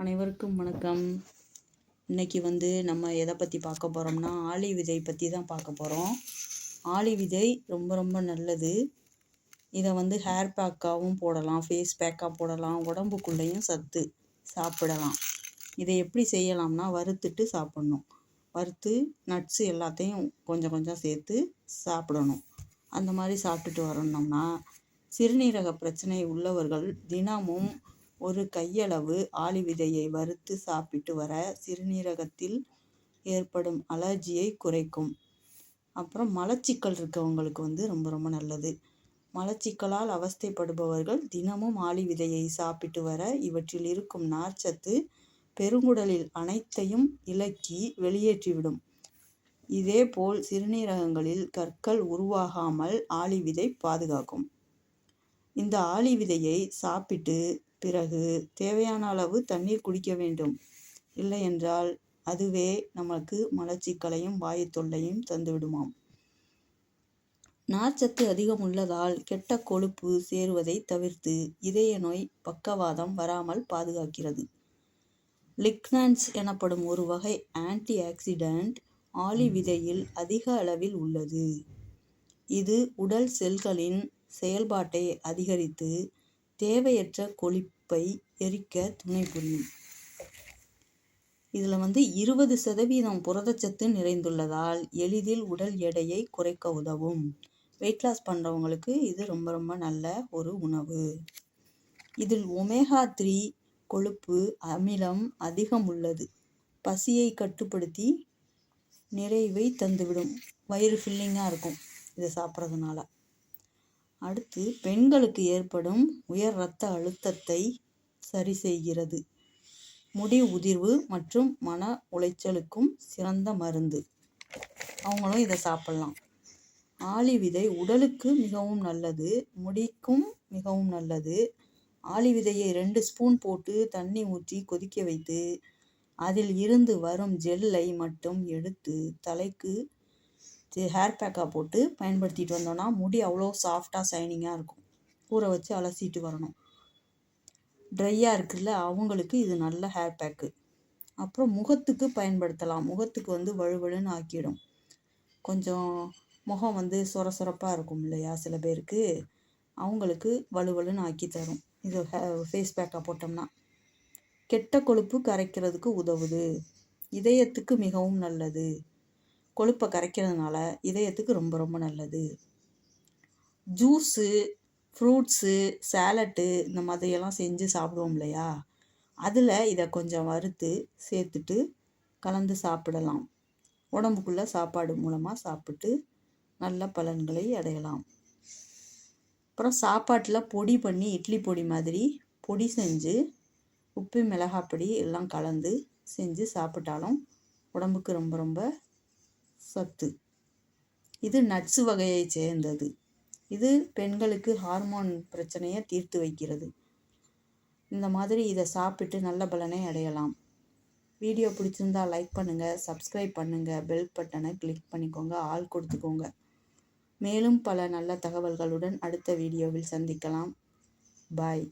அனைவருக்கும் வணக்கம். இன்னைக்கு வந்து நம்ம எதை பற்றி பார்க்க போகிறோம்னா ஆளி விதை பற்றி தான் பார்க்க போகிறோம் ஆளி விதை ரொம்ப ரொம்ப நல்லது. இதை வந்து ஹேர் பேக்காகவும் போடலாம் ஃபேஸ் பேக்காக போடலாம் உடம்புக்குள்ளேயும் சத்து சாப்பிடலாம். இதை எப்படி செய்யலாம்னா வறுத்துட்டு சாப்பிட்ணும். வறுத்து நட்ஸு எல்லாத்தையும் கொஞ்சம் கொஞ்சம் சேர்த்து சாப்பிடணும். அந்த மாதிரி சாப்பிட்டுட்டு வரணும்னா சிறுநீரக பிரச்சனை உள்ளவர்கள் தினமும் ஒரு கையளவு ஆளி விதையை வறுத்து சாப்பிட்டு வர சிறுநீரகத்தில் ஏற்படும் அலர்ஜியை குறைக்கும். அப்புறம் மலச்சிக்கல் இருக்கவங்களுக்கு வந்து ரொம்ப ரொம்ப நல்லது. மலச்சிக்கலால் அவஸ்தைப்படுபவர்கள் தினமும் ஆளி விதையை சாப்பிட்டு வர இவற்றில் இருக்கும் நார்ச்சத்து பெருங்குடலில் அனைத்தையும் இலக்கி வெளியேற்றிவிடும் இதேபோல் சிறுநீரகங்களில் கற்கள் உருவாகாமல் ஆளி விதை பாதுகாக்கும். இந்த ஆளி விதையை சாப்பிட்டு பிறகு தேவையான அளவு தண்ணீர் குடிக்க வேண்டும். இல்லை என்றால் அதுவே நமக்கு மலச்சிக்கலையும் வாயு தொல்லையும் தந்துவிடுமாம். நார்ச்சத்து அதிகம் உள்ளதால் கெட்ட கொழுப்பு சேருவதை தவிர்த்து இதய நோய் பக்கவாதம் வராமல் பாதுகாக்கிறது. லிக்னான்ஸ் எனப்படும் ஒரு வகை ஆன்டி ஆக்சிடென்ட் ஆலி விதையில் அதிக அளவில் உள்ளது. இது உடல் செல்களின் செயல்பாட்டை அதிகரித்து தேவையற்ற கொழுப்பை எரிக்க துணை புரியும். இதில் வந்து இருபது சதவீதம் புரதச்சத்து நிறைந்துள்ளதால் எளிதில் உடல் எடையை குறைக்க உதவும். வெயிட் லாஸ் பண்ணுறவங்களுக்கு இது ரொம்ப ரொம்ப நல்ல ஒரு உணவு. இதில் ஒமேகா த்ரீ கொழுப்பு அமிலம் அதிகம் உள்ளது. பசியை கட்டுப்படுத்தி நிறைவை தந்துவிடும். வயிறு ஃபில்லிங்காக இருக்கும். இதை சாப்பிட்றதுனால. அடுத்து பெண்களுக்கு ஏற்படும் உயர் இரத்த அழுத்தத்தை சரி செய்கிறது. முடி உதிர்வு மற்றும் மன உளைச்சலுக்கும் சிறந்த மருந்து. அவங்களும் இதை சாப்பிட்லாம். ஆளி விதை உடலுக்கு மிகவும் நல்லது முடிக்கும் மிகவும் நல்லது. ஆளி விதையை ரெண்டு ஸ்பூன் போட்டு தண்ணி ஊற்றி கொதிக்க வைத்து அதில் இருந்து வரும் ஜெல்லை மட்டும் எடுத்து தலைக்கு ஹேர் பேக்காக போட்டு பயன்படுத்திட்டு வந்தோம்னா முடி அவ்வளோ சாஃப்டாக சைனிங்காக இருக்கும். ஊற வச்சு அலசிட்டு வரணும். ட்ரையாக இருக்குல்ல அவங்களுக்கு இது நல்ல ஹேர் பேக்கு அப்புறம் முகத்துக்கு பயன்படுத்தலாம். முகத்துக்கு வந்து வழுவழுன்னு ஆக்கிடும். கொஞ்சம் முகம் வந்து சொர சொரப்பாக இருக்கும் இல்லையா சில பேருக்கு? அவங்களுக்கு வலுவலுன்னு ஆக்கி தரும். இது ஃபேஸ் பேக்காக போட்டோம்னா. கெட்ட கொழுப்பு கரைக்கிறதுக்கு உதவுது. இதயத்துக்கு மிகவும் நல்லது. கொழுப்பை கரைக்கிறதுனால இதயத்துக்கு ரொம்ப ரொம்ப நல்லது. ஜூஸு ஃப்ரூட்ஸு சேலட்டு இந்த மாதிரியெல்லாம் செஞ்சு சாப்பிடுவோம் இல்லையா? அதில் இதை கொஞ்சம் வறுத்து சேர்த்துட்டு கலந்து சாப்பிடலாம். உடம்புக்குள்ளே சாப்பாடு மூலமாக சாப்பிட்டு நல்ல பலன்களை அடையலாம். அப்புறம் சாப்பாட்டில் பொடி பண்ணி இட்லி பொடி மாதிரி பொடி செஞ்சு உப்பு மிளகாப்பொடி எல்லாம் கலந்து செஞ்சு சாப்பிட்டாலும் உடம்புக்கு ரொம்ப ரொம்ப சத்து. இது நட்ஸு வகையை சேர்ந்தது. இது பெண்களுக்கு ஹார்மோன் பிரச்சனையை தீர்த்து வைக்கிறது. இந்த மாதிரி இதை சாப்பிட்டு நல்ல பலனை அடையலாம். வீடியோ பிடிச்சிருந்தா லைக் பண்ணுங்கள் சப்ஸ்கிரைப் பண்ணுங்கள் பெல் பட்டனை கிளிக் பண்ணிக்கோங்க ஆள் கொடுத்துக்கோங்க. மேலும் பல நல்ல தகவல்களுடன் அடுத்த வீடியோவில் சந்திக்கலாம். பாய்